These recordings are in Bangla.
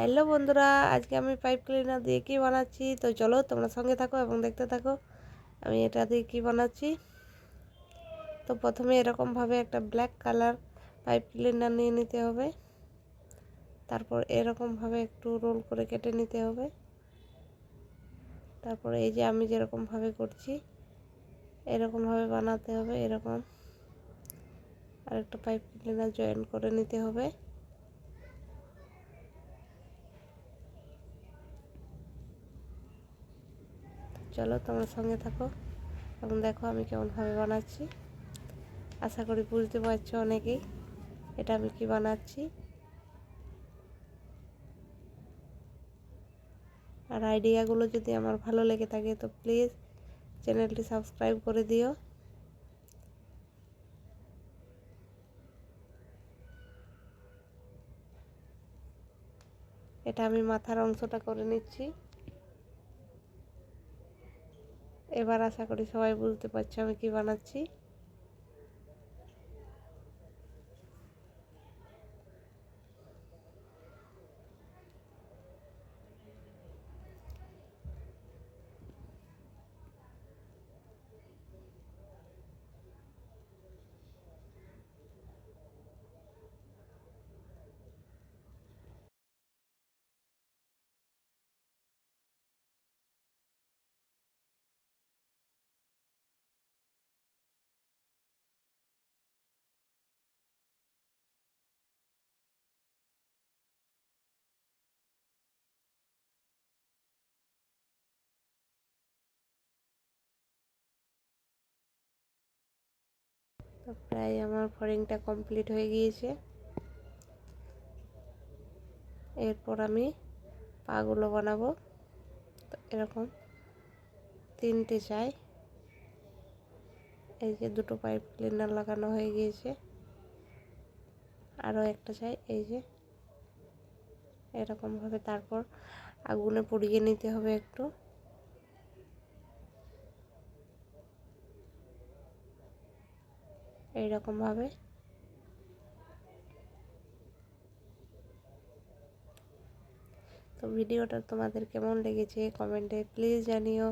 হ্যালো বন্ধুরা, আজকে আমি পাইপ ক্লিনার দিয়ে কী বানাচ্ছি? তো চলো তোমরা সঙ্গে থাকো এবং দেখতে থাকো, আমি এটা দিয়ে কী বানাচ্ছি? তো প্রথমে এরকমভাবে একটা ব্ল্যাক কালার পাইপ ক্লিনার নিয়ে নিতে হবে। তারপর এরকমভাবে একটু রোল করে কেটে নিতে হবে। তারপরে এই যে আমি যেরকমভাবে করছি, এরকমভাবে বানাতে হবে, এরকম। আরেকটা পাইপ ক্লিনার জয়েন করে নিতে হবে। চলো তোমার সঙ্গে থাকো। এবং দেখো আমি কেমনভাবে বানাচ্ছি। আশা করি বুঝতে পারছ অনেকেই এটা আমি কি বানাচ্ছি। আর আইডিয়াগুলো যদি আমার ভালো লেগে থাকে তো প্লিজ চ্যানেলটি সাবস্ক্রাইব করে দিও। এটা আমি মাথার অংশটা করে নিচ্ছি। এবার আশা করি সবাই বুঝতে পারছে আমি কি বানাচ্ছি। তো প্রায় আমার ফরিংটা কমপ্লিট হয়ে গিয়েছে। এরপর আমি পাগুলো বানাবো। তো এরকম তিনটে চাই। এই যে দুটো পাইপ ক্লিনার লাগানো হয়ে গিয়েছে। আরও একটা চাই, এই যে। এরকমভাবে তারপর আগুনে পুড়িয়ে নিতে হবে একটু। এইরকমভাবে তো ভিডিওটা তোমাদের কেমন লেগেছে কমেন্টে প্লিজ জানিও।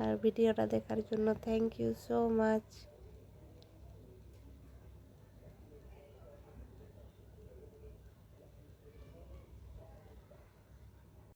আর ভিডিওটা দেখার জন্য থ্যাংক ইউ সো মাচ